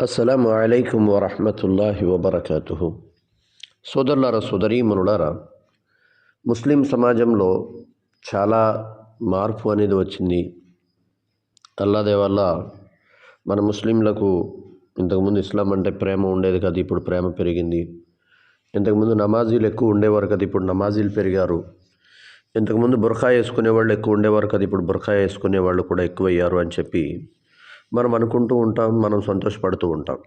అస్సలం అయికం వరహమతుల్లాహి వబర్కతు సోదరులారా సోదరీమనులారా ముస్లిం సమాజంలో చాలా మార్పు అనేది వచ్చింది. అల్లాదే వల్ల మన ముస్లింలకు ఇంతకుముందు ఇస్లాం అంటే ప్రేమ ఉండేది కదా ఇప్పుడు ప్రేమ పెరిగింది. ఇంతకుముందు నమాజీలు ఎక్కువ ఉండేవారు కదా ఇప్పుడు నమాజీలు పెరిగారు. ఇంతకుముందు బుర్ఖా వేసుకునే వాళ్ళు ఎక్కువ ఉండేవారు కదా ఇప్పుడు బుర్ఖా వేసుకునే వాళ్ళు కూడా ఎక్కువయ్యారు అని చెప్పి మనం అనుకుంటూ ఉంటాం మనం సంతోషపడుతూ ఉంటాం.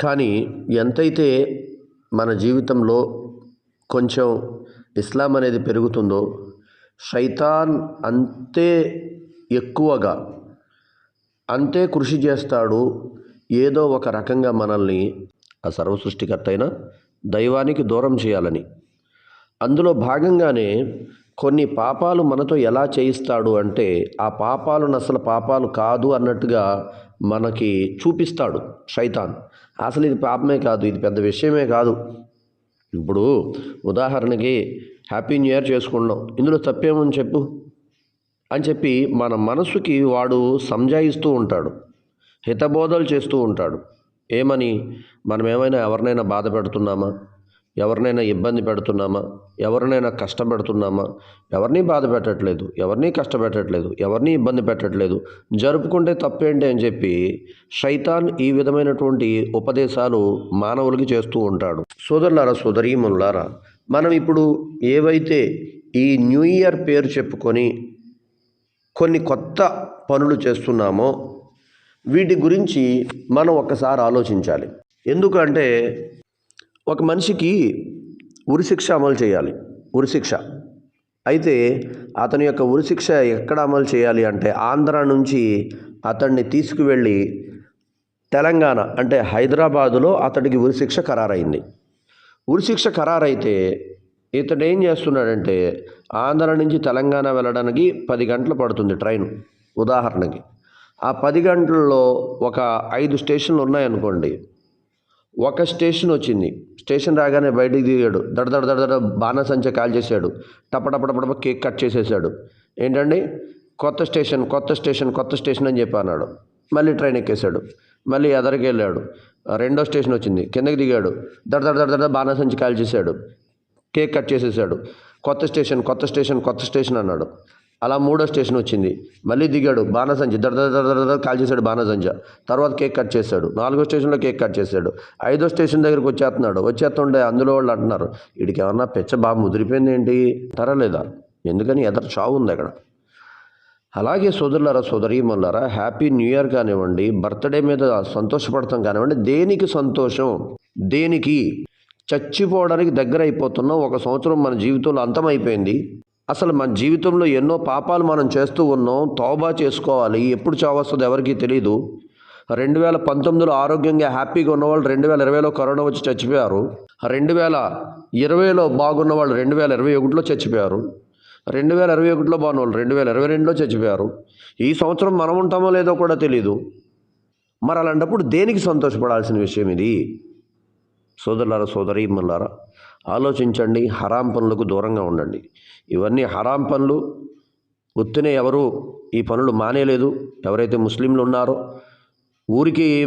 కానీ ఎంతైతే మన జీవితంలో కొంచెం ఇస్లాం అనేది పెరుగుతుందో శైతాన్ అంతే ఎక్కువగా అంతే కృషి చేస్తాడు ఏదో ఒక రకంగా మనల్ని ఆ సర్వసృష్టికర్త అయిన దైవానికి దూరం చేయాలని. అందులో భాగంగానే కొన్ని పాపాలు మనతో ఎలా చేయిస్తాడు అంటే ఆ పాపాలను అసలు పాపాలు కాదు అన్నట్టుగా మనకి చూపిస్తాడు శైతాన్. అసలు ఇది పాపమే కాదు ఇది పెద్ద విషయమే కాదు. ఇప్పుడు ఉదాహరణకి హ్యాపీ న్యూ ఇయర్ చేసుకున్నాం ఇందులో తప్పేమని చెప్పు? అని చెప్పి మన మనసుకి వాడు సంజాయిస్తూ ఉంటాడు. హితబోధలు చేస్తూ ఉంటాడు. ఏమని? మనం ఏమైనా ఎవరినైనా బాధ పెడుతున్నామా? ఎవరినైనా ఇబ్బంది పెడుతున్నామా? ఎవరినైనా కష్టపెడుతున్నామా? ఎవరిని బాధ పెట్టట్లేదు? ఎవరిని కష్టపెట్టట్లేదు? ఎవరిని ఇబ్బంది పెట్టట్లేదు? జరుపుకుంటే తప్పేంటి అని చెప్పి శైతాన్ ఈ విధమైనటువంటి ఉపదేశాలు మానవులకి చేస్తూ ఉంటాడు. సోదరులారా సోదరీమనులారా మనం ఇప్పుడు ఏవైతే ఈ న్యూ ఇయర్ పేరు చెప్పుకొని కొన్ని కొత్త పనులు చేస్తున్నామో వీటి గురించి మనం ఒక్కసారి ఆలోచించాలి. ఎందుకంటే ఒక మనిషికి ఉరిశిక్ష అమలు చేయాలి. ఉరిశిక్ష అయితే అతని యొక్క ఉరిశిక్ష ఎక్కడ అమలు చేయాలి అంటే ఆంధ్ర నుంచి అతన్ని తీసుకువెళ్ళి తెలంగాణ అంటే హైదరాబాదులో అతడికి ఉరిశిక్ష ఖరారైంది. ఉరిశిక్ష ఖరారైతే ఇతడు ఏం చేస్తున్నాడంటే ఆంధ్ర నుంచి తెలంగాణ వెళ్ళడానికి పది గంటలు పడుతుంది ట్రైన్ ఉదాహరణకి. ఆ పది గంటల్లో ఒక ఐదు స్టేషన్లు ఉన్నాయనుకోండి ఒక స్టేషన్ వచ్చింది. స్టేషన్ రాగానే బయటికి దిగాడు. దడ దడ దడ దడ బాణసంచ కాల్ చేశాడు. టపటపటపట కేక్ కట్ చేసేసాడు. ఏంటండి? కొత్త స్టేషన్ కొత్త స్టేషన్ కొత్త స్టేషన్ అని చెప్పి అన్నాడు. మళ్ళీ ట్రైన్ ఎక్కేశాడు. మళ్ళీ ఎదరికి వెళ్ళాడు. రెండో స్టేషన్ వచ్చింది. కిందకి దిగాడు. దడ దడ దడ దడ బాణసంచి కాల్ చేశాడు. కేక్ కట్ చేసేసాడు. కొత్త స్టేషన్ కొత్త స్టేషన్ కొత్త స్టేషన్ అన్నాడు. అలా మూడో స్టేషన్ వచ్చింది. మళ్ళీ దిగాడు. బాణసంచి దడ దడ కాల్ చేశాడు బాణసంచ తర్వాత కేక్ కట్ చేశాడు. నాలుగో స్టేషన్లో కేక్ కట్ చేశాడు. ఐదో స్టేషన్ దగ్గరికి వచ్చేస్తున్నాడు. వచ్చేస్తుండే అందులో వాళ్ళు అంటున్నారు వీడికి ఏమన్నా పెచ్చ బాగా ముదిరిపోయింది ఏంటి? తరలేదా ఎందుకని ఎదర చావు ఉంది అక్కడ? అలాగే సోదరులారా సోదరీమన్నారా హ్యాపీ న్యూ ఇయర్ కానివ్వండి బర్త్డే మీద సంతోషపడతాం కానివ్వండి దేనికి సంతోషం? దేనికి? చచ్చిపోవడానికి దగ్గర అయిపోతున్నాం ఒక సంవత్సరం మన జీవితంలో అంతమైపోయింది అసలు మన జీవితంలో ఎన్నో పాపాలు మనం చేస్తూ ఉన్నాం తోబా చేసుకోవాలి. ఎప్పుడు చావస్తుందో ఎవరికీ తెలియదు రెండు వేల పంతొమ్మిదిలో ఆరోగ్యంగా హ్యాపీగా ఉన్నవాళ్ళు రెండు వేల ఇరవైలో కరోనా వచ్చి చచ్చిపోయారు. రెండు వేల ఇరవైలో బాగున్న వాళ్ళు రెండు వేల ఇరవై ఒకటిలో చచ్చిపోయారు. రెండు వేల ఇరవై ఒకటిలో బాగున్న వాళ్ళు రెండు వేల ఇరవై రెండులో చచ్చిపోయారు. ఈ సంవత్సరం మనం ఉంటామో లేదో కూడా తెలియదు మరి అలాంటప్పుడు దేనికి సంతోషపడాల్సిన విషయం ఇది? సోదరులారా సోదరి సోదరీమల్లారా ఆలోచించండి హరాం పనులకు దూరంగా ఉండండి. ఇవన్నీ హరాం పనులు. ఒత్తినే ఎవరు ఈ పనులు మానేయలేదు ఎవరైతే ముస్లింలు ఉన్నారో ఊరికి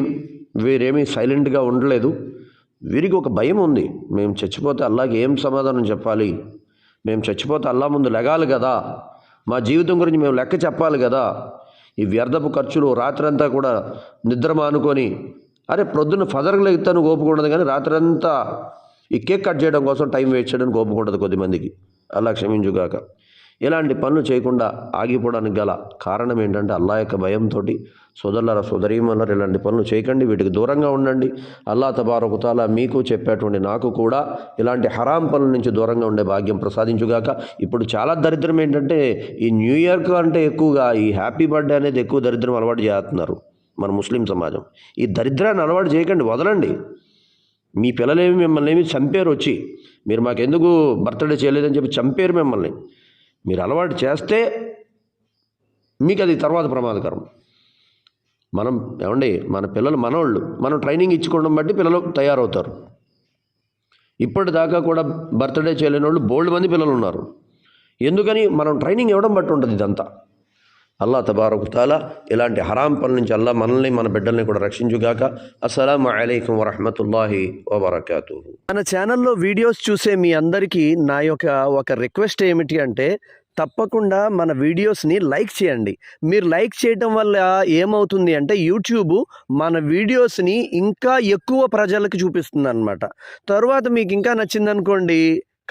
వీరేమీ సైలెంట్గా ఉండలేదు. వీరికి ఒక భయం ఉంది. మేము చచ్చిపోతే అల్లాకి ఏం సమాధానం చెప్పాలి? మేము చచ్చిపోతే అల్లా ముందు లెగాలి కదా? మా జీవితం గురించి మేము లెక్క చెప్పాలి కదా? ఈ వ్యర్థపు ఖర్చులు రాత్రంతా కూడా నిద్ర మానుకొని అరే ప్రొద్దున ఫదర్లు ఎత్తాను ఓపుకుండదు కానీ రాత్రంతా ఈ కేక్ కట్ చేయడం కోసం టైం వేస్ట్ చేయడానికి ఓపుకుంటుంది కొద్దిమందికి. అలా క్షమించుగాక. ఇలాంటి పనులు చేయకుండా ఆగిపోవడానికి గల కారణం ఏంటంటే అల్లా యొక్క భయంతో సోదరుల సోదరీమన్నారు ఇలాంటి పనులు చేయకండి వీటికి దూరంగా ఉండండి. అల్లా తబారకుతాలా మీకు చెప్పేటువంటి నాకు కూడా ఇలాంటి హరాం పనుల నుంచి దూరంగా ఉండే భాగ్యం ప్రసాదించుగాక. ఇప్పుడు చాలా దరిద్రం ఏంటంటే ఈ న్యూ ఇయర్ కంటే ఎక్కువగా ఈ హ్యాపీ బర్త్డే అనేది ఎక్కువ దరిద్రం అలవాటు చేస్తున్నారు మన ముస్లిం సమాజం. ఈ దరిద్రాన్ని అలవాటు చేయకండి వదలండి. మీ పిల్లలేమి మిమ్మల్ని ఏమి చంపారు వచ్చి? మీరు మాకెందుకు బర్త్డే చేయలేదని చెప్పి చంపారు మిమ్మల్ని. మీరు అలవాటు చేస్తే మీకు అది తర్వాత ప్రమాదకరం. మనం ఏమండి మన పిల్లలు మనోళ్ళు. మనం ట్రైనింగ్ ఇచ్చుకోవడం బట్టి పిల్లలు తయారవుతారు. ఇప్పటిదాకా కూడా బర్త్డే చేయలేని వాళ్ళు బోల్డ్ మంది పిల్లలు ఉన్నారు ఎందుకని? మనం ట్రైనింగ్ ఇవ్వడం బట్టి ఉంటుంది ఇదంతా. అల్లా తబారకుతాలా ఇలాంటి హరాం పనుల నుంచి అల్లా మనల్ని మన బిడ్డల్ని కూడా రక్షించుగాక. అస్సలం అయికం వరహమతుల్లాహి వబర్కాతూ మన ఛానల్లో వీడియోస్ చూసే మీ అందరికీ నా యొక్క ఒక రిక్వెస్ట్ ఏమిటి అంటే తప్పకుండా మన వీడియోస్ని లైక్ చేయండి. మీరు లైక్ చేయటం వల్ల ఏమవుతుంది అంటే యూట్యూబ్ మన వీడియోస్ని ఇంకా ఎక్కువ ప్రజలకు చూపిస్తుంది అనమాట తర్వాత మీకు ఇంకా నచ్చిందనుకోండి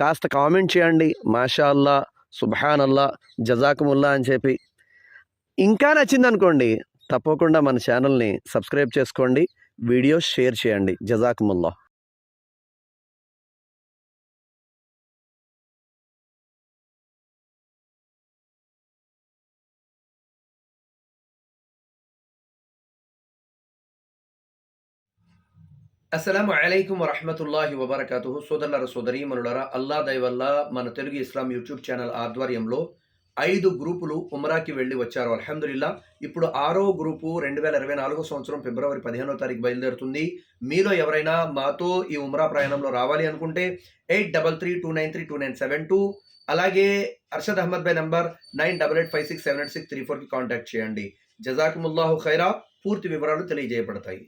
కాస్త కామెంట్ చేయండి. మాషా అల్లా సుబ్హాన్ అల్లా జజాకుముల్లా అని చెప్పి ఇంకా నచ్చిందనుకోండి తప్పకుండా మన ఛానల్ని సబ్స్క్రైబ్ చేసుకోండి వీడియోస్ షేర్ చేయండి. జజాకుముల్లా. అస్సలం అయికం వరహమతుల్లాహి వబర్కాతు సోదరులర సోదరీమనులరా అల్లా దయవల్ల మన తెలుగు ఇస్లాం యూట్యూబ్ ఛానల్ ఆధ్వర్యంలో ఐదు గ్రూపులు ఉమ్రాకి వెళ్ళి వచ్చారు. అల్హమ్దుల్లా ఇప్పుడు ఆరో గ్రూపు రెండు వేల ఇరవై నాలుగో సంవత్సరం ఫిబ్రవరి పదిహేనో తారీఖు బయలుదేరుతుంది. మీలో ఎవరైనా మాతో ఈ ఉమ్రా ప్రయాణంలో రావాలి అనుకుంటే eight double three two nine three two nine seven two అలాగే Arshad Ahmad by number nine double eight five six seven eight six three ఫోర్కి కాంటాక్ట్ చేయండి. జజాకుముల్లాహు ఖైరా పూర్తి వివరాలు తెలియజేయబడతాయి.